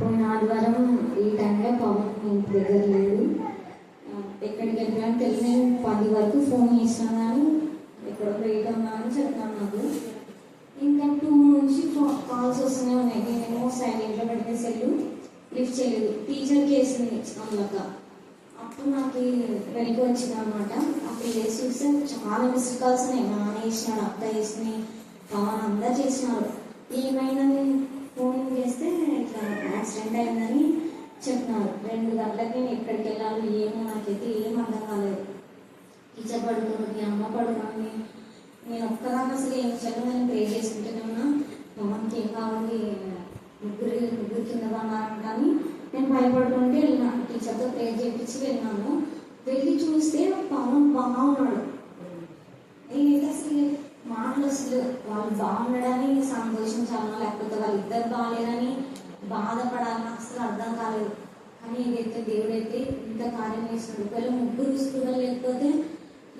పోయిన ఆదివారం ఈ టైంలో పవన్ ఇంటి దగ్గర లేదు. ఎక్కడికి వెళ్ళాను తెలిసి నేను పది వరకు ఫోన్ చేసినా కానీ ఎక్కడో లేట్ ఉన్నా అని నాకు. ఇంకా టూ నుంచి కాల్స్ వస్తూనే ఉన్నాయి. నేనేమో సైలెంట్లో పెడితే సెల్లు లిఫ్ట్ చేయలేదు. టీచర్ వేసింది అందులోక. అప్పుడు నాకు వెనక్కి వచ్చింది అనమాట అప్పుడు వేసి చూస్తే చాలా మిస్డ్ కాల్స్ ఉన్నాయి. నాన్న చేసినాడు అత్త వేసినాయి పవన్ అందరు చేసినారు. ఏమైందని ఫోన్ చేస్తే ఇట్లా యాక్సిడెంట్ అయిందని చెప్పినారు. రెండు గంటలకి నేను ఎక్కడికి వెళ్ళాలి ఏమో నాకైతే ఏం అర్థం కాలేదు. టీచర్ మీ అమ్మ పడుకున్నది నేను ఒక్కదాన్ని అసలు ఏం చెప్పను నేను ప్రే చేసుకుంటున్నా ఉన్నా ఏం కావాలి ముగ్గురు ముగ్గురు కింద కానీ నేను భయపడుకుంటే వెళ్ళినా. టీచర్తో ప్రే చేయించి వెళ్ళినాను. వెళ్ళి చూస్తే పవన్ బాగున్నాడు ఏంటి అసలు మాటలు అసలు వాళ్ళు బాగుండడని సంతోషించాలన్నా లేకపోతే వాళ్ళిద్దరు బాగాలేరని బాధపడాలని అసలు అర్థం కాలేదు. కానీ ఏదైతే దేవుడైతే ఇంత కార్యం చేస్తున్నాడు ఒకవేళ ముగ్గురు స్కూల్లో లేకపోతే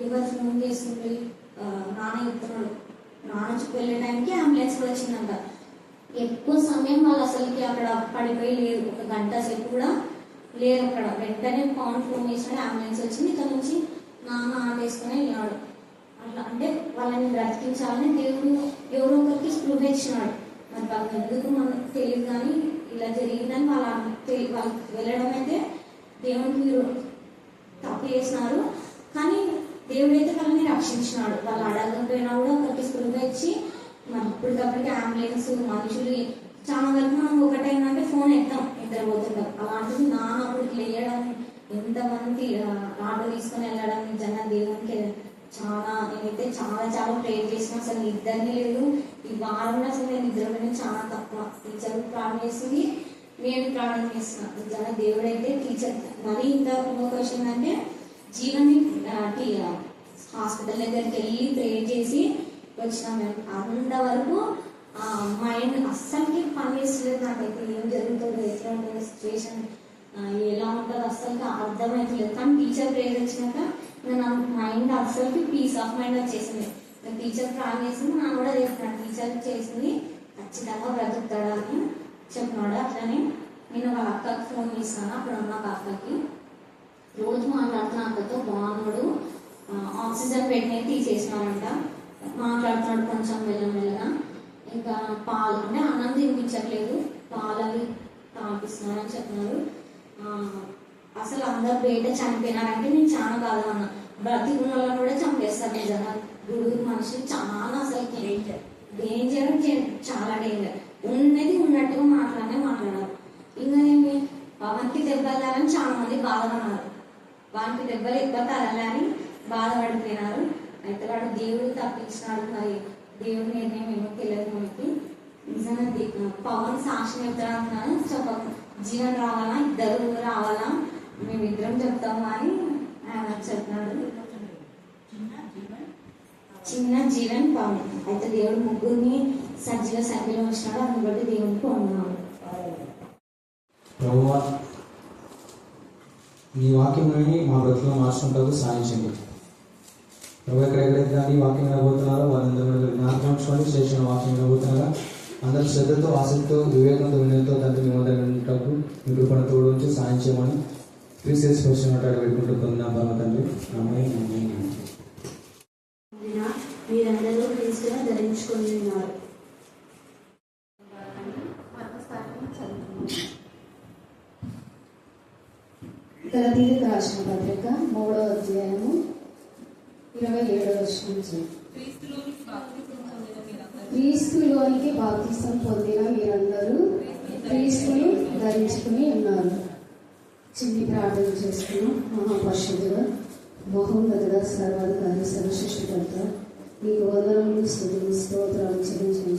ఎవరు ఫోన్ చేస్తుంది? నాన్న చెప్తున్నాడు. నాన్న చెప్పి వెళ్ళే టైంకి అంబులెన్స్ కూడా వచ్చిందంట. ఎక్కువ సమయం వాళ్ళు అసలుకి అక్కడ పడిపోయి లేరు. ఒక గంట సేపు కూడా లేరు అక్కడ వెంటనే పౌండ్ ఫోన్ చేసినాడు అంబులెన్స్ వచ్చింది. ఇక్కడ నుంచి నాన్న ఆటేసుకుని వెళ్ళాడు అట్లా అంటే వాళ్ళని బ్రతికించాలని దేవుడు ఎవరో ఒకరికి స్పృహ ఇచ్చినాడు. మరి వాళ్ళకి ఎందుకు మనకు తెలియదు కానీ ఇలా జరిగిందని వాళ్ళ తెలి వాళ్ళకి వెళ్ళడం అయితే దేవునికి తప్పు చేసినారు. కానీ దేవుడైతే వాళ్ళని రక్షించినాడు. వాళ్ళు అడగకపోయినా కూడా ఒకరికి స్పృహ ఇచ్చి మరి ఇప్పటికప్పటికి అంబులెన్స్ మనుషులు చాలా వరకు మనం ఒకటైందంటే ఫోన్ ఎత్తాం ఇద్దరు అలాంటిది నా అప్పుడు లేయడం ఎంతమంది ఆటో తీసుకొని వెళ్ళడం నిజంగా దేవునికి చాలా నేనైతే చాలా చాలా ప్రేర్ చేసిన అసలు నిద్రనే లేదు. ఈ వారం అసలు నేను నిద్రపోయిన చాలా తక్కువ. టీచర్ ప్రాణం చేసింది నేను ప్రాణం చేసిన. నిజంగా దేవుడైతే టీచర్. మరీ ఇంత ఇంకొక విషయం అంటే జీవన్ని హాస్పిటల్ దగ్గరికి వెళ్ళి ప్రేర్ చేసి వచ్చినాం మేము. అంతవరకు మైండ్ అస్సలకి పని చేస్తలేదు నాకైతే. ఏం జరుగుతుంది ఎట్లా ఉంటుంది సిచ్యువేషన్ ఎలా ఉంటుందో అస్సలకి అర్థమవుతలేదు కానీ టీచర్ ప్రేర్ వచ్చినాక నా మైండ్ అసలు పీస్ ఆఫ్ మైండ్ వచ్చేసింది. నేను టీచర్ ప్లాన్ చేసింది నా కూడా చేస్తున్నాను టీచర్ చేసింది. ఖచ్చితంగా బ్రతుకుతాడా అని చెప్పినాడు. అట్లనే నేను వాళ్ళ అక్కకి ఫోన్ చేస్తాను అప్పుడు ఉన్న అక్కకి రోజు మాట్లాడుతున్న అక్కతో బాగున్నాడు. ఆక్సిజన్ పెట్టినే తీసేసినారంట. మాట్లాడుతున్నాడు కొంచెం మెల్లమెల్లగా ఇంకా పాలు అంటే అన్నం తినిపించట్లేదు. పాలు అవి తాపిస్తున్నారని చెప్పినారు. అసలు అందరు బయట చనిపోయినారంటే నేను చాలా బాధపడినా బ్రతికున్న వాళ్ళని కూడా చంపేస్తారు నిజంగా. గుడుగు మనుషులు చాలా అసలు డేంజర్ చాలా డేంజర్ ఉన్నది ఉన్నట్టుగా మాట్లాడే మాట్లాడారు. ఇంకా ఏమి పవన్కి దెబ్బలాలని చాలా మంది బాధపడినారు వానికి దెబ్బలు ఎక్కువ తగలని బాధపడిపోయినారు. అయితే వాడు దేవుడు తప్పించినాడు మరి. దేవుడి నిర్ణయం ఏమో తెలియదు మనకి. నిజంగా పవన్ సాక్షి చెప్తాను చెప్ప జీవన్ రావాలా? ఇద్దరు రావాలా? మేమిద్దరం చెప్తాము అని ఆయన చెప్తున్నాడు. చిన్న జీవన్ పవన్ అయితే దేవుడు ముగ్గురిని సజ్జల సంఖ్యలో వచ్చినాడు అందుని బట్టి దేవునికి ఉన్నాడు ప్రభువా నీ వాక్యముని మా బ్రతుకులో మార్చుకుంటూ సాధించండి. ప్రభు ఎక్కడెక్కడైతే కానీ వాక్యం వినబోతున్నారో వారందరూ జ్ఞాపకం చేసిన వాక్యం వినబోతున్నారా? అందరూ శ్రద్ధతో ఆసక్తితో వివేకంతో వినయంతో తండ్రి మిమ్మల్ని వద్ద వినటకు మీ కృపణ తోడు నుంచి సాయం చేయమని పెట్టుకుంటూ తండ్రి. మీరందరూ క్రీస్తుగా ధరించుకొని ఉన్నారు. గలతీలకు రాసిన పత్రిక మూడో అధ్యాయము ఇరవై వచ్చిన నుంచి క్రీస్తులోనికి బాప్తిసం పొందిన మీరందరూ క్రీస్తుని ధరించుకుని ఉన్నారు. చిన్ని ప్రార్థన చేస్తున్నాం. మహాపరిషుడుగా మహోన్నతుడ సర్వాధికారి సర్వశిష్టికర్త మీకు వందనములు స్థుతులు స్తోత్రాలు చెల్లించిన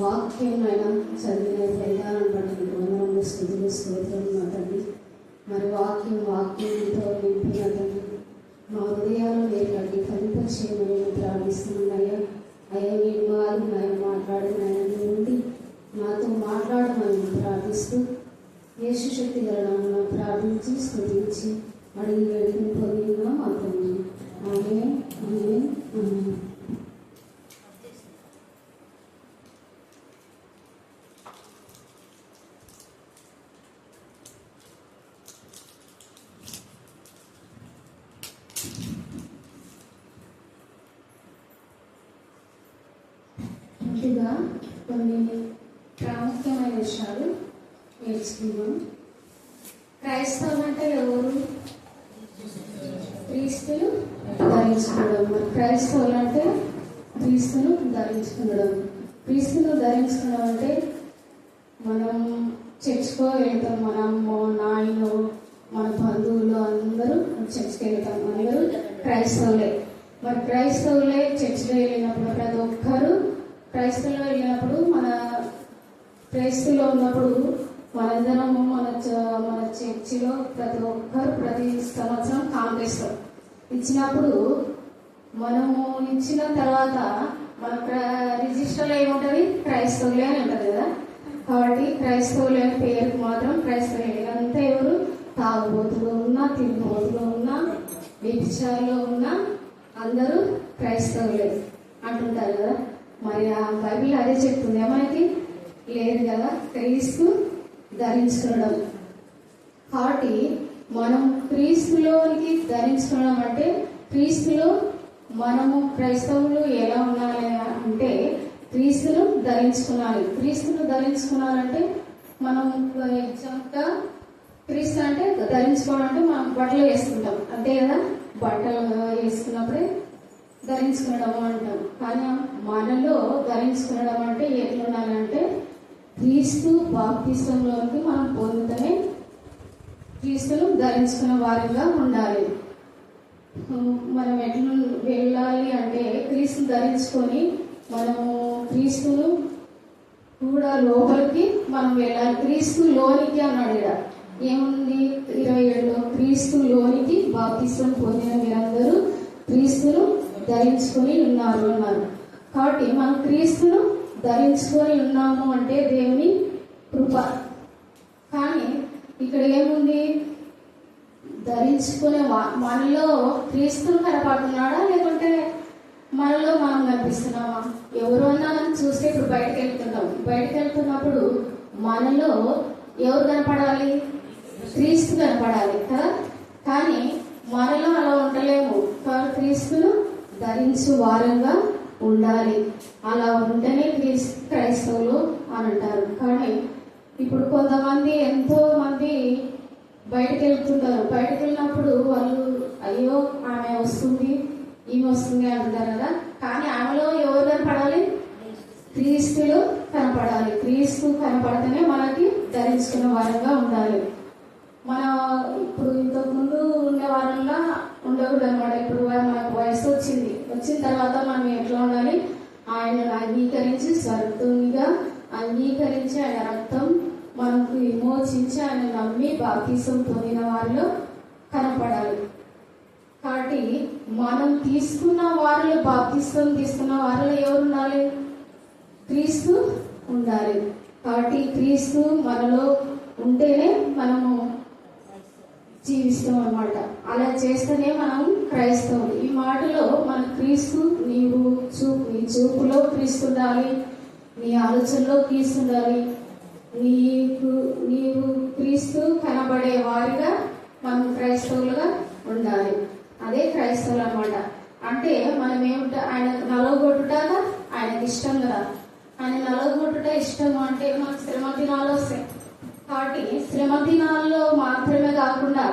వాక్యం అయినా చదివిన విధానం బట్టి మీకు వందనములు స్థుతులు స్తోత్రాలు నా తండ్రి. మరి వాక్యం వాక్యంతో నింపిన తండ్రి. మా హృదయాలు లేకండి ఫలిత చేయమని అయ్యా మీ మీరు ఆయన మాట్లాడినాయని మాట్లాడిన ఆయన నుండి మాట్లాడమని ప్రార్థిస్తూ యేసు శక్తి గలనామన ప్రార్థించి స్థుతించి అడిగి వేడుకుని పొందిన కొన్ని ప్రాముఖ్యమైన విషయాలు నేర్చుకుందాం. క్రైస్తవులు అంటే ఎవరు? క్రీస్తులు ధరించుకోవడం. మరి క్రైస్తవులు అంటే క్రీస్తును ధరించుకోవడం. క్రీస్తును ధరించుకోవడం అంటే మనం చర్చ్కో వెళ్తాం మన అమ్మ నాయన మన బంధువులు అందరూ చర్చ్కి వెళ్తాం. అందరూ క్రైస్తవులే. మరి క్రైస్తవులే చర్చ్లో వెళ్ళినప్పుడు ప్రతి ఒక్కరు క్రైస్తవులో వెళ్ళినప్పుడు మన క్రైస్తులో ఉన్నప్పుడు మనందరము మన చ- మన చర్చిలో ప్రతి ఒక్కరు ప్రతి సంవత్సరం కాంపిస్తాం ఇచ్చినప్పుడు మనము ఇచ్చిన తర్వాత మన రిజిస్టర్లో ఏముంటుంది? క్రైస్తవులే అని ఉంటుంది కదా. కాబట్టి క్రైస్తవులే అనే పేరుకు మాత్రం క్రైస్తవులే అంతా ఎవరు? తాగుబోతులు ఉన్నా తిరుగుబోతులు ఉన్నా వ్యభిచారులు ఉన్నా అందరూ క్రైస్తవులే అంటుంటారు కదా. మరి ఆ బైబిల్ అదే చెప్తుంది మనకి? లేదు కదా క్రీస్తు ధరించుకోవడం కాబట్టి మనం క్రీస్తులోనికి ధరించుకోవడం అంటే క్రీస్తులో మనము క్రైస్తవులు ఎలా ఉండాలి అంటే క్రీస్తును ధరించుకున్నాలి క్రీస్తును ధరించుకున్నారంటే మనం ఎగ్జాంపుల్గా క్రీస్తు అంటే ధరించుకోవడం అంటే మనం బట్టలు వేసుకుంటాం. అంతే కదా? బట్టలు వేసుకున్నప్పుడే ధరించుకునడం అంటాం. కానీ మనలో ధరించుకునడం అంటే ఎట్లుండాలంటే క్రీస్తు బాప్తిష్టంలోకి మనం పొందుతనే క్రీస్తును ధరించుకున్న వారిగా ఉండాలి. మనం ఎట్లా వెళ్ళాలి అంటే క్రీస్తు ధరించుకొని మనము క్రీస్తును కూడా లోపలికి మనం వెళ్ళాలి. క్రీస్తు లోనికి అన్నాడు ఇక్కడ ఏముంది? ఇరవై ఏడులో క్రీస్తు లోనికి బాప్తిష్టం పొందిన మీరందరూ క్రీస్తును ధరించుకొని ఉన్నారు అన్నారు. కాబట్టి మనం క్రీస్తును ధరించుకొని ఉన్నాము అంటే దేవుని కృప. కానీ ఇక్కడ ఏముంది? ధరించుకునే వా- మనలో క్రీస్తులు కనపడుతున్నాడా లేకుంటే మనలో మనం కనిపిస్తున్నామా? ఎవరు అన్నా మనం చూస్తే ఇప్పుడు బయటకు వెళ్తున్నాం. బయటకు వెళ్తున్నప్పుడు మనలో ఎవరు కనపడాలి? క్రీస్తు కనపడాలి కదా? కానీ మనలో అలా ఉండలేము. కానీ క్రీస్తును ధరించు వారంగా ఉండాలి. అలా ఉంటేనే క్రీస్తు క్రైస్తవులు అని అంటారు. కానీ ఇప్పుడు కొంతమంది ఎంతో మంది బయటకు వెళ్తుంటారు బయటకు వెళ్ళినప్పుడు వాళ్ళు అయ్యో ఆమె వస్తుంది ఈమె వస్తుంది అంటారు కదా. కానీ ఆమెలో ఎవరు కనపడాలి? క్రీస్తులు కనపడాలి. క్రీస్తు కనపడితేనే మనకి ధరించుకున్న వారంగా ఉండాలి. మన ఇప్పుడు ఇంతకుముందు ఉండే వారంగా ఉండకూడదు అనమాట ఇప్పుడు మనకు వయసు వచ్చింది. వచ్చిన తర్వాత మనం ఎట్లా ఉండాలి? ఆయనను అంగీకరించి స్వర్గంగా అంగీకరించి ఆయన రక్తం మనకు విమోచించి ఆయన నమ్మి బాప్తీసం పొందిన వారిలో కనపడాలి. కాబట్టి మనం తీసుకున్న వారిలో బాప్తీసం తీసుకున్న వారిలో ఎవరు ఉండాలి క్రీస్తు ఉండాలి. కాబట్టి క్రీస్తు మనలో ఉంటేనే మనము జీవిస్తాం అన్నమాట అలా చేస్తేనే మనం క్రైస్తవం ఈ మాటలో మన క్రీస్తు నీవు చూపు నీ చూపులో క్రీస్తు ఉండాలి నీ ఆలోచనలో క్రీస్తు ఉండాలి. నీకు నీవు క్రీస్తు కనబడే వారిగా మనం క్రైస్తవులుగా ఉండాలి. అదే క్రైస్తవులు అనమాట అంటే మనం ఏమిట ఆయన నలగొట్టుటాగా ఆయనకి ఇష్టం కదా. ఆయన నలగొట్టుట ఇష్టం అంటే మనకు శ్రమ దినాలు వస్తాయి. కాబట్టి శ్రమ దినాల్లో మాత్రమే కాకుండా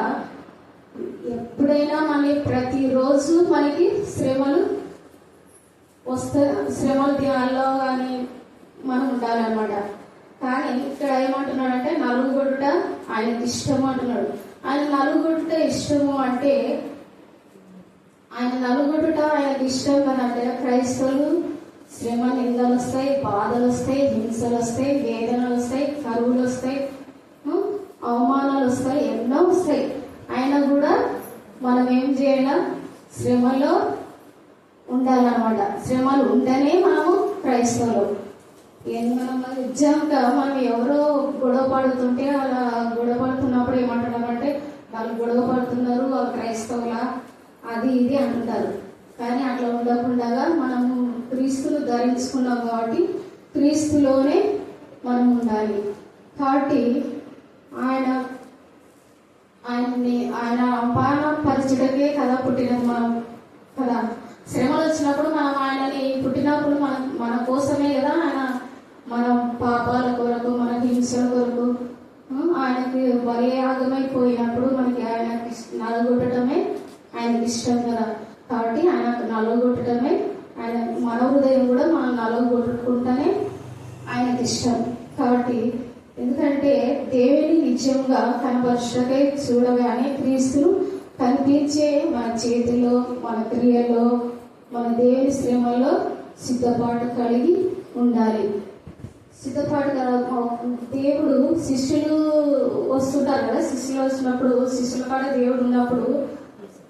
ఎప్పుడైనా మన ప్రతిరోజు మనకి శ్రమలు వస్తే శ్రమల దినాల్లో కానీ మనం ఉండాలన్నమాట. కానీ ఇక్కడ ఏమంటున్నాడంటే నలుగుడుట ఆయనకి ఇష్టము అంటున్నాడు. ఆయన నలుగుడుట ఇష్టము అంటే ఆయన నలుగుడుట ఆయనకి ఇష్టం కదంటే క్రైస్తవులు శ్రమ నిందలు వస్తాయి బాధలు వస్తాయి హింసలు వస్తాయి వేదనలు వస్తాయి కరువులు వస్తాయి అవమానాలు వస్తాయి ఎన్నో వస్తాయి. అయినా కూడా మనం ఏం చేయాల? శ్రమలో ఉండాలన్నమాట. శ్రమలు ఉంటేనే మనము క్రైస్తవులు. ఏం మనం నిజంగా మనం ఎవరో గొడవ పడుతుంటే అలా గొడవ పడుతున్నప్పుడు ఏమంటున్నారంటే వాళ్ళు గొడవ పడుతున్నారు వాళ్ళు క్రైస్తవుల అది ఇది అంటుంటారు కానీ అట్లా ఉండకుండా మనము క్రీస్తులు ధరించుకున్నాం కాబట్టి క్రీస్తులోనే మనం ఉండాలి. కాబట్టి ఆయన ఆయన్ని ఆయన అపాన పరిచయకే కదా పుట్టినది మనం కదా. శ్రమలు వచ్చినప్పుడు మనం ఆయనని పుట్టినప్పుడు మన మన కోసమే కదా ఆయన మన పాపాల కొరకు మన హింసల కొరకు ఆయనకి బలియాగమైపోయినప్పుడు మనకి ఆయనకి ఇష్ట- నలగొట్టడమే ఆయనకి ఇష్టం కదా. కాబట్టి ఆయన నలగొట్టడమే ఆయన మన హృదయం కూడా మనం నలగొట్టుకుంటేనే ఆయనకి ఇష్టం. కాబట్టి ఎందుకంటే దేవుని నిజంగా కనపరచుటకై చూడగానే క్రీస్తులు కనిపించే మన చేతిలో మన క్రియలో మన దేవుని శ్రమలో సిద్ధపాటు కలిగి ఉండాలి. సిద్ధపాటు దేవుడు శిష్యులు వస్తుంటారు కదా శిష్యులు వచ్చినప్పుడు శిష్యుల కాడ దేవుడు ఉన్నప్పుడు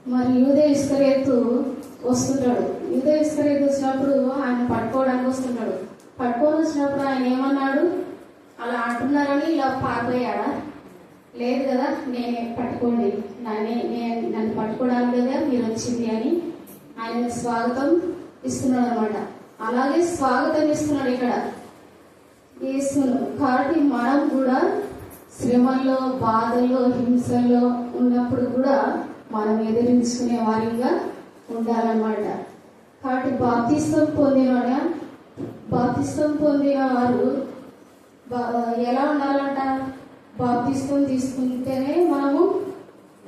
మరి యూదే ఇస్కరేతు వస్తుంటాడు. యూదే ఇస్కరేతు వచ్చినప్పుడు ఆయన పట్టుకోవడానికి వస్తుంటాడు. పట్టుకొని వచ్చినప్పుడు ఆయన ఏమన్నాడు? అలా అంటున్నారని ఇలా పారిపోయాడా? లేదు కదా నేనే పట్టుకోండి. నన్నే నేను నన్ను పట్టుకోవడానికి కదా మీరు వచ్చింది అని ఆయన స్వాగతం ఇస్తున్నాడు అనమాట అలాగే స్వాగతం ఇస్తున్నాడు ఇక్కడ. యేసును కాబట్టి మనం కూడా శ్రమల్లో బాధల్లో హింసల్లో ఉన్నప్పుడు కూడా మనం ఎదిరించుకునే వారిగా ఉండాలన్నమాట. కాబట్టి బాప్తిస్తం పొందిన బాప్తిస్తం పొందిన వారు ఎలా ఉండాలంట? బాప్తిస్తం తీసుకుంటేనే మనము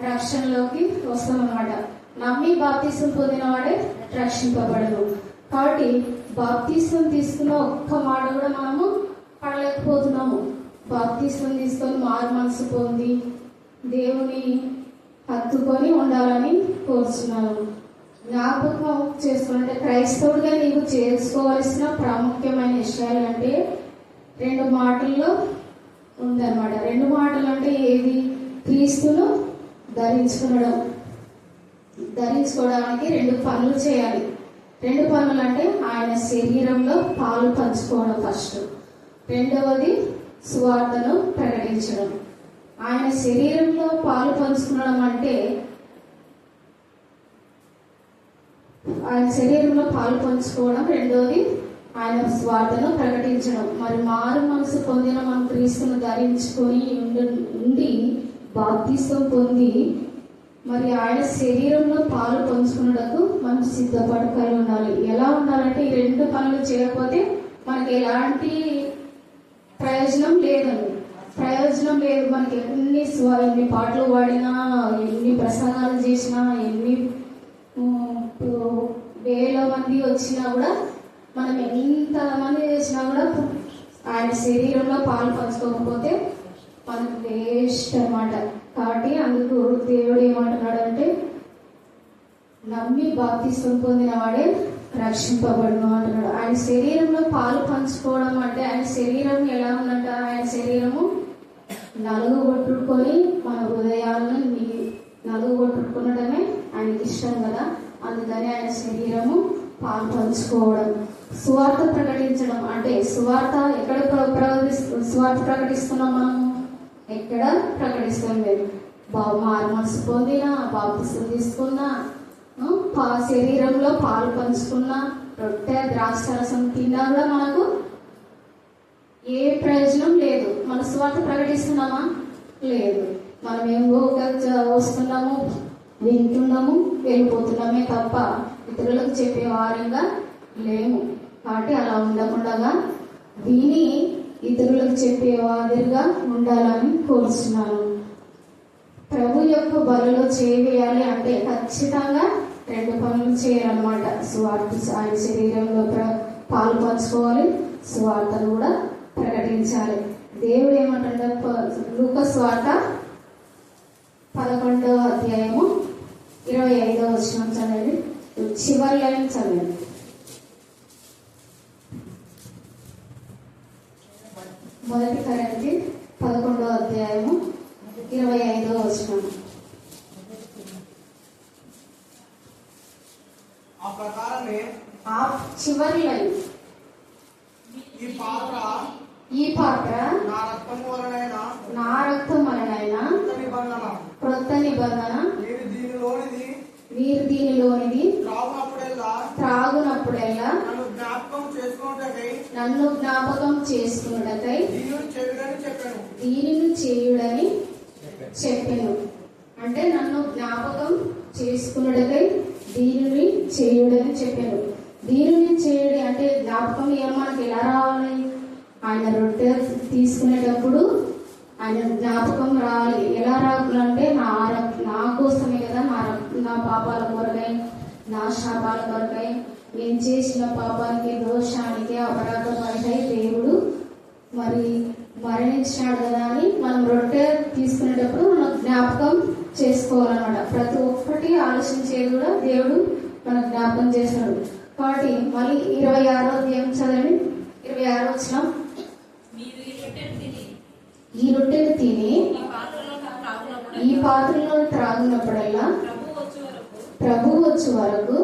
రక్షణలోకి వస్తామన్నమాట. నమ్మి బాప్తిస్తం పొందిన వాడే రక్షింపబడను కాబట్టి బాప్తిస్తం తీసుకున్న ఒక్క మాట కూడా మనము పడలేకపోతున్నాము. బాప్తిస్తం తీసుకొని మారు మనసు పొంది దేవుని హత్తుకొని ఉండాలని కోరుచున్నాను జ్ఞాపకం చేసుకుంటే క్రైస్తవుడిగా నీకు చేసుకోవాల్సిన ప్రాముఖ్యమైన విషయాలు అంటే రెండు మాటల్లో ఉందన్నమాట. రెండు మాటలు అంటే ఏది? క్రీస్తును ధరించుకునడం. ధరించుకోవడానికి రెండు పనులు చేయాలి. రెండు పనులు అంటే ఆయన శరీరంలో పాలు పంచుకోవడం ఫస్ట్. రెండవది సువార్తను ప్రకటించడం. ఆయన శరీరంలో పాలు పంచుకోవడం అంటే ఆయన శరీరంలో పాలు పంచుకోవడం. రెండవది ఆయన స్వార్థను ప్రకటించడం. మరి మారు మనసు పొందిన మనం క్రీస్తును ధరించుకొని ఉండి- ఉండి బాప్తిస్తం పొంది మరి ఆయన శరీరంలో పాలు పంచుకున్నటకు మనం సిద్ధపడి ఉండాలి. ఎలా ఉండాలంటే ఈ రెండు పనులు చేయకపోతే మనకి ఎలాంటి ప్రయోజనం లేదండి ప్రయోజనం లేదు. మనకి ఎన్ని స్వ ఎన్ని పాటలు పాడినా ఎన్ని ప్రసంగాలు చేసినా ఎన్ని వేల మంది వచ్చినా కూడా మనం ఎంత మంది చేసినా కూడా ఆయన శరీరంలో పాలు పంచుకోకపోతే మనకు వేస్ట్ అనమాట కాబట్టి అందుకు దేవుడు ఏమంటున్నాడంటే నమ్మి బాప్తిస్తం పొందిన వాడే రక్షింపబడును అంటున్నాడు. ఆయన శరీరంలో పాలు పంచుకోవడం అంటే ఆయన శరీరం ఎలా ఉందంట? ఆయన శరీరము నలుగు కొట్టుకొని మన హృదయాలను నలుగు కొట్టుకునడమే ఆయనకి ఇష్టం కదా? అందుకని ఆయన శరీరము పాలు పంచుకోవడం. సువార్త ప్రకటించడం అంటే సువార్త ఎక్కడ ప్ర- ప్రకటిస్తు సువార్త ప్రకటిస్తున్నాం మనం? ఎక్కడ ప్రకటిస్తాం లేదు బాబు మారు మనసు పొందిన బాప్తిసం తీసుకున్నా పా శరీరంలో పాలు పంచుకున్నా రొట్టె ద్రాక్ష రసం తిన్నా కూడా మనకు? ఏ ప్రయోజనం లేదు. మన స్వార్థ ప్రకటిస్తున్నామా? లేదు. మనం ఏమో వస్తున్నాము? వింటున్నాము? వెళ్ళిపోతున్నామే తప్ప ఇతరులకు చెప్పే వారంగా లేము. కాబట్టి అలా ఉండకుండా విని ఇతరులకు చెప్పే వాదిరిగా ఉండాలని కోరుచున్నాను. ప్రభు యొక్క బలలో చేయాలి అంటే ఖచ్చితంగా రెండు పనులు చేయాలన్నమాట. స్వార్థ ఆయన శరీరంలో పాలు పంచుకోవాలి. స్వార్థను కూడా ప్రకటించాలి. దేవుడు ఏమంటాడు? లూక స్వార్థ పదకొండవ అధ్యాయము ఇరవై ఐదవ వచ్చిన చదివండి చివరి లైన్ చదివండి? మొదటి కరెంట్ పదకొండవ అధ్యాయము ఇరవై ఐదవ వచనం. ఆ ప్రకారమే ఈ పాత్ర ఈ పాత్ర నా రక్తము వలనైన నా రక్తం వలనైనా నిబంధన. క్రొత్త నిబంధన మీరు దీనిలోనిది త్రాగునప్పుడల్లా త్రాగునప్పుడల్లా నన్ను జ్ఞాపకం నన్ను చెప్పాను దీనిని చేయుడని చెప్పాను. అంటే నన్ను జ్ఞాపకం చేసుకున్నటకై దీనిని చేయుడని చెప్పాను. దీనిని చేయడి అంటే జ్ఞాపకం ఏమో మనకి ఎలా రావాలి? ఆయన రొట్టె తీసుకునేటప్పుడు ఆయన జ్ఞాపకం రావాలి. ఎలా రావాలంటే నా నా కోసమే కదా నా నా పాపాల కొరకై నా శాపాల కొరకై నేను చేసిన పాపానికి దోషానికి అపరాధ కొరకై దేవుడు మరి మరణించినాడు కదా అని మనం రొట్టె తీసుకునేటప్పుడు మనం జ్ఞాపకం చేసుకోవాలన్నమాట. ప్రతి ఒక్కటి ఆలోచించేది కూడా దేవుడు మనకు జ్ఞాపకం చేస్తాడు. కాబట్టి మళ్ళీ ఇరవై ఆరో అధ్యాయం చదవండి. ఇరవై ఆరో వచ్చిన ఈ రొట్టెను తిని ఈ పాత్రలో త్రాగునప్పుడల్లా ప్రభు వచ్చే వరకు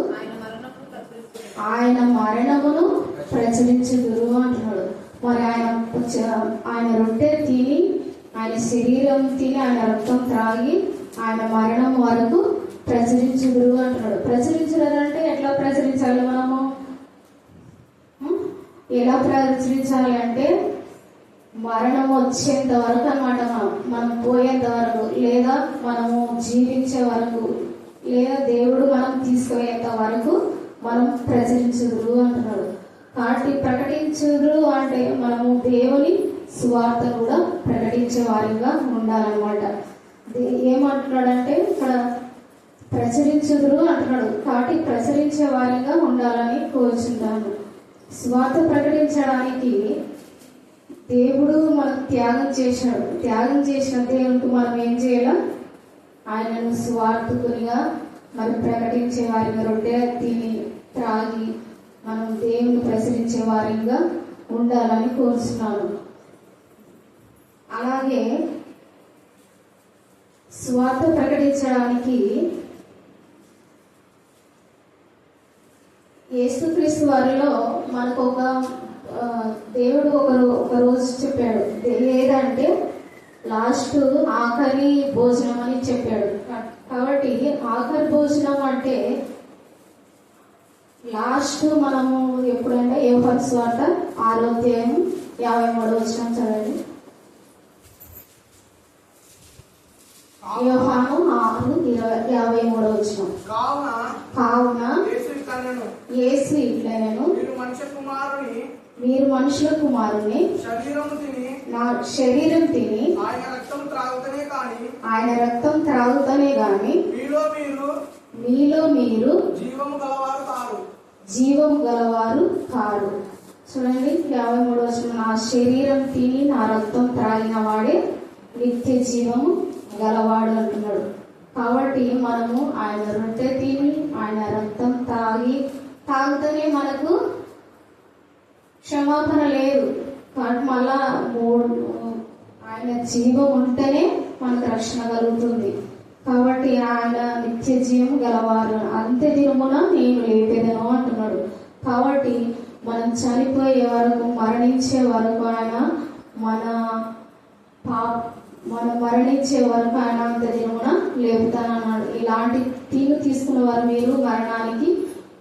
ఆయన మరణమును ప్రచురించుదురు అంటున్నాడు. మరి ఆయన ఆయన రొట్టె తిని ఆయన శరీరం తిని ఆయన రక్తం త్రాగి ఆయన మరణం వరకు ప్రచురించుదురు అంటున్నాడు. ప్రచురించడం అంటే ఎట్లా ప్రచురించాలి మనము? ఎలా ప్రచురించాలి అంటే మరణం వచ్చేంత వరకు అనమాట మనం. మనం పోయేంత వరకు లేదా మనము జీవించే వరకు లేదా దేవుడు మనం తీసుకుపోయేంత వరకు మనం ప్రచురించుదురు అంటున్నాడు. కాబట్టి ప్రకటించుదురు అంటే మనము దేవుని సువార్త కూడా ప్రకటించే వారిగా ఉండాలన్నమాట. ఏమంటున్నాడంటే ఇక్కడ ప్రచురించుదురు అంటున్నాడు. కాబట్టి ప్రచురించే వారిగా ఉండాలని కోరుచున్నాను. స్వార్థ ప్రకటించడానికి దేవుడు మనకు త్యాగం చేశాడు. త్యాగం చేసిన దేవునికి మనం ఏం చేయాలి? ఆయనను స్వార్థకునిగా మరి ప్రకటించే వారిగా రొట్టె తిని త్రాగి మనం దేవుని ప్రసరించే వారిగా ఉండాలని కోరుతున్నాను అలాగే స్వార్థ ప్రకటించడానికి యేసుక్రీస్తు వారిలో మనకు ఒక దేవుడు ఒక ఒక రోజు చెప్పాడు. లేదంటే లాస్ట్ ఆఖరి భోజనం అని చెప్పాడు. కాబట్టి ఆఖరి భోజనం అంటే లాస్ట్ మనము ఎప్పుడంటే ఏ ఫస్ట్ వార్త ఆరోగ్యం యాభై మూడు వచ్చిన చదవండి. యోహాను ఆరు ఇరవై యాభై మూడు వచ్చిన కావున యేసు ఇట్లనను. మీరు మనుష్య కుమారుని మీరు మనుషుల కుమారుని నా శరీరం తిని ఆయన రక్తం త్రాగుతనే కాని ఆయన రక్తం త్రాగుతనే గాని మీలో మీరు మీలో మీరు జీవము గలవారు జీవం గలవారు కారు చూడండి యాభై మూడు వచ్చిన నా శరీరం తిని నా రక్తం త్రాగిన వాడే నిత్య జీవము గలవాడు అంటున్నాడు. కాబట్టి మనము ఆయన రొట్టె తిని ఆయన రక్తం తాగి తాగితేనే మనకు క్షమాపణ లేదు. కాబట్టి మళ్ళా మూడు ఆయన జీవం ఉంటేనే మనకు రక్షణ కలుగుతుంది. కాబట్టి ఆయన నిత్య జీవం గలవారు. అంత్య దినమున నేను లేపేదను అంటున్నాడు. కాబట్టి మనం చనిపోయే వరకు మరణించే వరకు ఆయన మన పా మనం మరణించే వరకు ఆయన అంత దినమున లేపుతానన్నాడు. ఇలాంటి తీరు తీసుకున్న వారు మీరు మరణానికి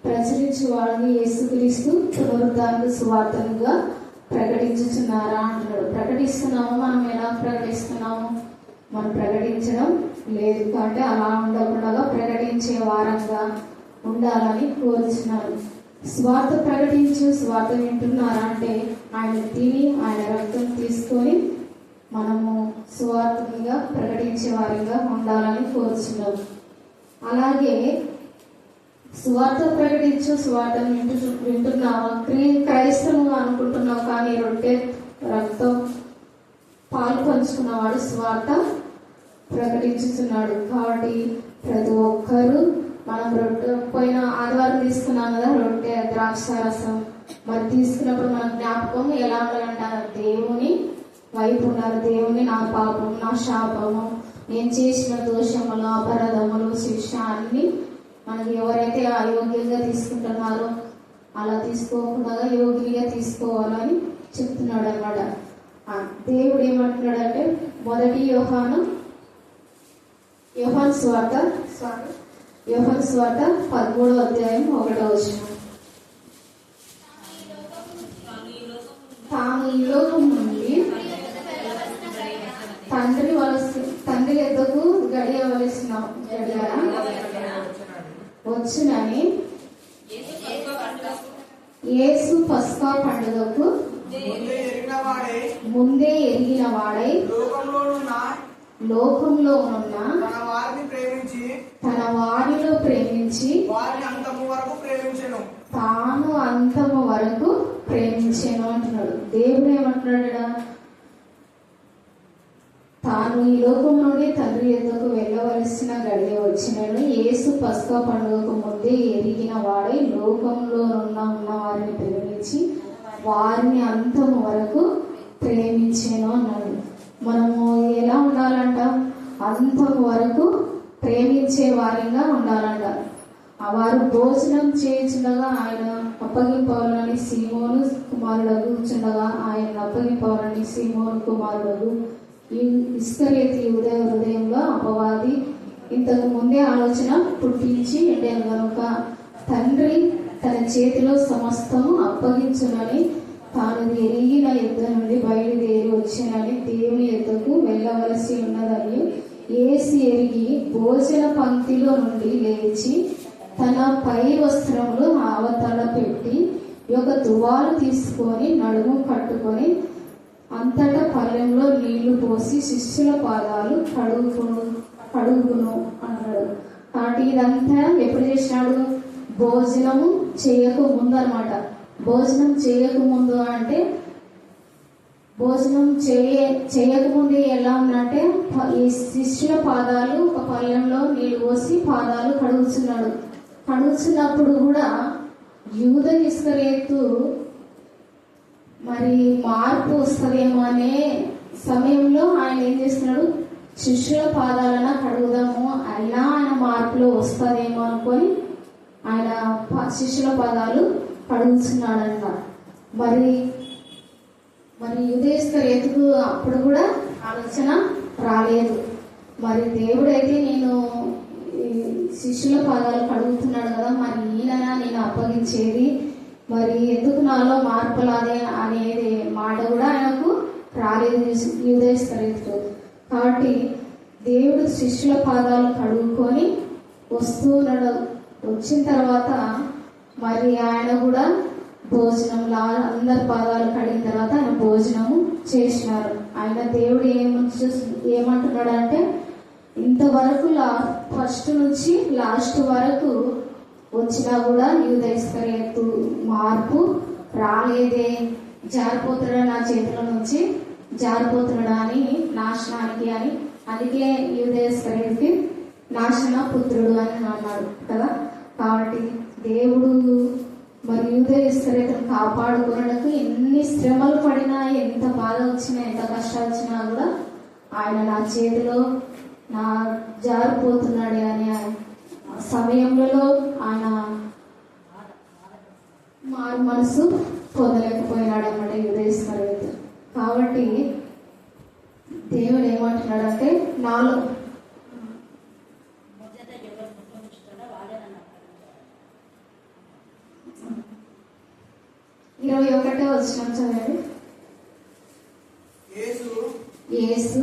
ప్రచురించే వారిని యేసుక్రీస్తు పునరుద్ధానికి సువార్తలుగా ప్రకటించుచున్నారా అంటున్నాడు. ప్రకటిస్తున్నాము మనం ఎలా ప్రకటిస్తున్నాము? మనం ప్రకటించడం లేదు. కాబట్టి అలా ఉండకుండా ప్రకటించే వారంగా ఉండాలని కోరుచున్నారు స్వార్థ ప్రకటించు స్వార్థ వింటున్నారా అంటే ఆయన తిని ఆయన రక్తం తీసుకొని మనము స్వార్థంగా ప్రకటించే వారిగా ఉండాలని కోరుచున్నాం. అలాగే స్వార్థ ప్రకటించు స్వార్థం వింటు వింటున్నావా? క్రీ క్రైస్తవంగా అనుకుంటున్నావు కానీ రొట్టె రక్తం పాలు పంచుకున్నవాడు స్వార్థ ప్రకటించుతున్నాడు కాబట్టి ప్రతి ఒక్కరూ మనం రొట్టె పోయిన ఆదివారం తీసుకున్నాం కదా రొట్టె ద్రాక్ష రసం. మరి తీసుకున్నప్పుడు మన జ్ఞాపకం ఎలా ఉండాలంటే దేవుని వైపు ఉన్నారు దేవుని నా పాపం నా శాపము నేను చేసిన దోషములు అపరాధములు శిక్ష అన్ని మనకి ఎవరైతే అయోగ్యంగా తీసుకుంటున్నారో అలా తీసుకోకుండా యోగిగా తీసుకోవాలని చెప్తున్నాడు అనమాట దేవుడు ఏమంటున్నాడంటే మొదటి యోహాను యోహాన్ స్వార్త సారీ యోహాన్ స్వార్త పదమూడో అధ్యాయం ఒకటో వచ్చిన తాను ఈ లోకం నుండి తండ్రి వలసి తండ్రి ఎద్దకు గడియవలసిన గడియ వచ్చునని యేసు యేసు పస్కా పండుగకు ముందే ఎరిగిన వాడే లోకంలోనున్న లోకంలో ఉన్న తన వారిని ప్రేమించి తన వారిలో ప్రేమించి వారిని అంతము వరకు ప్రేమించెను. తాను అంతము వరకు ప్రేమించాను అంటున్నాడు. దేవుడు ఏమంటున్నాడు? తాను ఈ లోకం నుండి తండ్రి ఎద్దకు వెళ్ళవలసిన గడియ వచ్చినను. యేసు పస్కా పండుగకు ముందే ఎరిగిన వాడే లోకంలో ఉన్న ఉన్న వారిని ప్రేమించి వారిని అంతము వరకు ప్రేమించాను అన్నాడు. మనము ఎలా ఉండాలంట? అంతము వరకు ప్రేమించే వారిగా ఉండాలంట. ఆ వారు భోజనం చేయించుండగా ఆయన అప్పగింపవాలని సీమోను కుమారుడు కూర్చుండగా ఆయన అప్పగింపవాలని సీమోను కుమారుడు ఈ ఇస్కరేతి ఉదయ హృదయంలో అపవాది ఇంతకు ముందే ఆలోచన పుట్టించి ఎండాను కనుక తండ్రి తన చేతిలో సమస్తము అప్పగించునని తాను ఎరిగిన యుద్ధ నుండి బయలుదేరి వచ్చిన భోజన పంక్తిలో నుండి లేచి తన పై వస్త్రములు ఆవతల పెట్టి ఒక తువాలు తీసుకొని నడుము కట్టుకొని అంతటా పల్లెంలో నీళ్ళు పోసి శిష్యుల పాదాలు కడుగును కడుగును అన్నాడు. కాబట్టి ఇదంతా ఎప్పుడు చేసినాడు? భోజనము చేయకముందు అనమాట భోజనం చేయకముందు అంటే భోజనం చేయ చేయకముందే ఎలా ఉందంటే ఈ శిష్యుల పాదాలు ఒక పళ్ళెంలో నీళ్ళు పోసి పాదాలు కడుగుతున్నాడు కడుగుతున్నప్పుడు కూడా యూద ఇస్కరేతు మరి మార్పు వస్తుందేమో అనే సమయంలో ఆయన ఏం చేస్తున్నాడు? శిష్యుల పాదాలన కడుగుదాము ఎలా ఆయన మార్పులో వస్తుందేమో అనుకొని ఆయన ప- శిష్యుల పాదాలు కడుగుతున్నాడంట మరి మరి యుధేశ్వరేతుకు అప్పుడు కూడా ఆలోచన రాలేదు? మరి దేవుడైతే నేను శిష్యుల పాదాలు కడుగుతున్నాడు కదా మరి ఈయన నేను అప్పగించేది? మరి ఎందుకు నాలో మార్పు లాదే అనేది మాట కూడా ఆయనకు రాలేదు యుధేశ్వరేతుకు కాబట్టి దేవుడు శిష్యుల పాదాలు కడుగుకొని వస్తూ వచ్చిన తర్వాత మరి ఆయన కూడా భోజనం లా అందరి పాదాలు కడిగిన తర్వాత ఆయన భోజనము చేసినారు. ఆయన దేవుడు ఏమంటు ఏమంటున్నాడు అంటే ఇంతవరకు లా ఫస్ట్ నుంచి లాస్ట్ వరకు వచ్చినా కూడా యూదైస్కరేతు మార్పు రాలేదే. జారిపోతున్నాడు నా చేతుల నుంచి? జారిపోతున్నాడా అని నాశనానికి అని అందుకే యూదైస్కరేతుకి నాశన పుత్రుడు అని అన్నాడు కదా. కాబట్టి దేవుడు మరి యూదైస్కరేతను కాపాడుకోవడానికి ఎన్ని శ్రమలు పడినా ఎంత బాధ వచ్చినా ఎంత కష్టాలు వచ్చినా కూడా ఆయన నా చేతిలో నా జారిపోతున్నాడు అని సమయంలో ఆయన మారు మనసు పొందలేకపోయినాడు అన్నమాట యుధేశ్వరుడు కాబట్టి దేవుడు ఏమంటున్నాడంటే నాలో ఇరవై ఒకటో వచ్చిన చదివండి. యేసు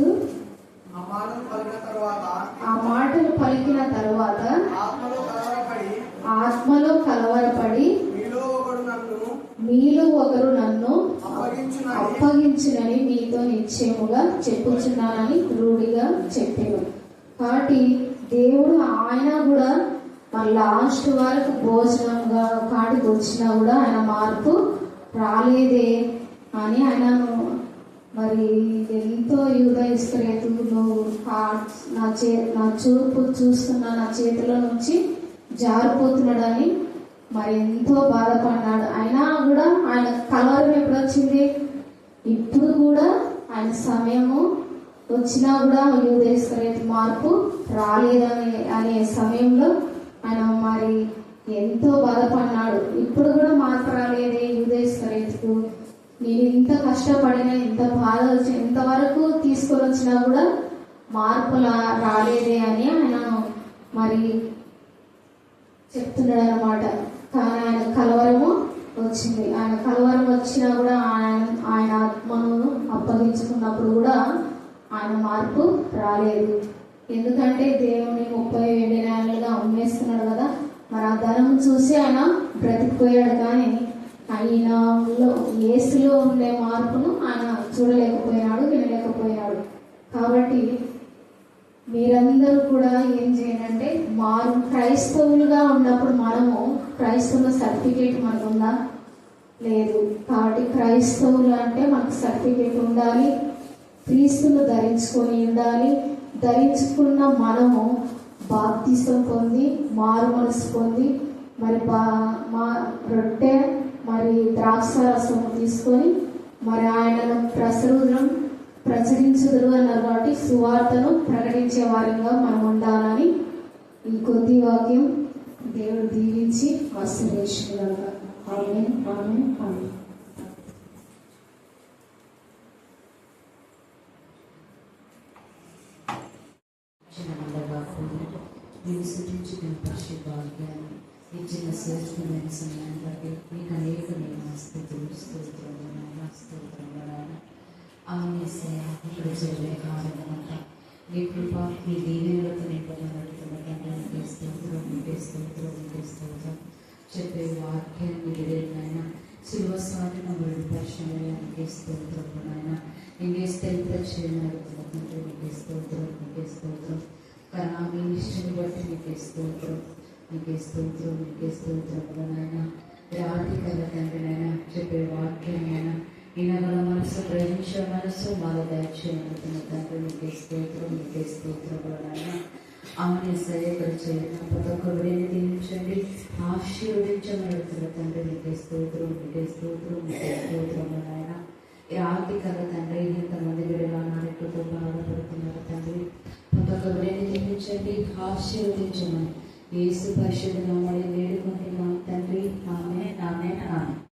ఆ మాటలు పలికిన తర్వాత ఆత్మలో కలవరపడి మీలో ఒకరు నన్ను అప్పగించునని మీతో నిశ్చయముగా చెప్పుచున్నానని రూఢిగా చెప్పాను. కాబట్టి దేవుడు ఆయన కూడా లాస్ట్ వరకు భోజనంగా కాడికి వచ్చినా కూడా ఆయన మార్పు రాలేదే అని ఆయన మరి ఎంతో యూద ఇస్కరేతు నువ్వు ఆ- నా చే నా చూపు చూస్తున్న నా చేతిలో నుంచి జారిపోతున్నాడని మరి ఎంతో బాధపడ్డాడు. అయినా కూడా ఆయన కలవరం ఎప్పుడు వచ్చింది? ఇప్పుడు కూడా ఆయన సమయము వచ్చినా కూడా యూదేశ్వరేత మార్పు రాలేదని అనే సమయంలో ఆయన మరి ఎంతో బాధపడినాడు ఇప్పుడు కూడా మార్పు రాలేదే యూదేశ్వరేతకు నేను ఇంత కష్టపడిన ఇంత బాధ వచ్చి ఎంతవరకు తీసుకొని వచ్చినా కూడా మార్పు లా- రాలేదే అని ఆయన మరి చెప్తున్నాడు అనమాట కానీ ఆయన కలవరము వచ్చింది. ఆయన కలవరం వచ్చినా కూడా ఆయన ఆయన ఆత్మను అప్పగించుకున్నప్పుడు కూడా ఆయన మార్పు రాలేదు. ఎందుకంటే దేవుని ముప్పై ఏడు నెలలుగా అమ్మేస్తున్నాడు కదా. మరి ఆ ధనం చూసి ఆయన బ్రతికిపోయాడు. కానీ ఆయనలో ఏసులో ఉండే మార్పును ఆయన చూడలేకపోయాడు వినలేకపోయాడు. కాబట్టి మీరందరూ కూడా ఏం చేయాలంటే మారు క్రైస్తవులుగా ఉన్నప్పుడు మనము క్రైస్తవుల సర్టిఫికేట్ మనకు ఉందా లేదు. కాబట్టి క్రైస్తవులు అంటే మనకు సర్టిఫికేట్ ఉండాలి క్రీస్తును ధరించుకొని ఉండాలి. ధరించుకున్న మనము బాప్తిసం పొంది మారు మనసు పొంది మరి బా మా రొట్టె మరి ద్రాక్ష రసము తీసుకొని మరి ఆయనను ప్రసరుదం ప్రచురించుదురు అన్నారు కాబట్టి సువార్తను ప్రకటించే వారంగా మనం ఉండాలని ఈ కొద్ది వాక్యం దేవుడు దీవించి ఆశీర్వదించుగాక ఆమె ఆమె ఆమె నివసించిన పరిశుద్ధ భాగ్యాన్ని ఇచ్చిన శ్రేష్టమైన సమయాన్ని బట్టి మీకు అనేక నేను స్థితులు స్తోత్రములు స్తోత్రములు ఆమె ఇక్కడ జరిగే కారణమంతా మీ కృప మీ దీవెనలతో నింపబడుతున్నటువంటి స్తోత్రం మీకే స్తోత్రం మీకే స్తోత్రం చెప్పే వాక్యాన్ని విడేనైనా శిలువ స్వామిన మరుడు పరిశ్రమకి స్తోత్రం నాయన ఇంకే స్థిర చేయనడుతున్నటువంటి మీకే స్తోత్రం మీకే స్తోత్రం కన్నా మీ ఇష్టం బట్టి మీకే స్తోత్రం నీకే స్తోత్రం నీకే స్తోత్రం నాయన? రాతి కల తండ్రి చెప్పే వాక్యం నాయన. వినగల మనసు గ్రహించే మనసు మాల దయచేయనుకున్న తండ్రి నీకే స్తోత్రం నీకే స్తోత్రం నాయన? ఆమె సహాయకర చేయాలి ప్రతి ఒక్కరిని దీవించండి. ఆశీర్వదించబడుతున్న తండ్రి నీకే స్తోత్రం నీకే స్తోత్రం నీకే స్తోత్రం నాయన? ఈ ఆర్థికంగా తండ్రి ఇంతమంది బిడ్డలు అనారోగ్యంతో బాధపడుతున్నారు తండ్రి. ప్రతి ఒక్కరిని దీవించండి ఆశీర్వదించమని యేసు పరిశుద్ధ నామములో వేడుకుంటున్నాం తండ్రి ఆమెన్ ఆమెన్ ఆమెన్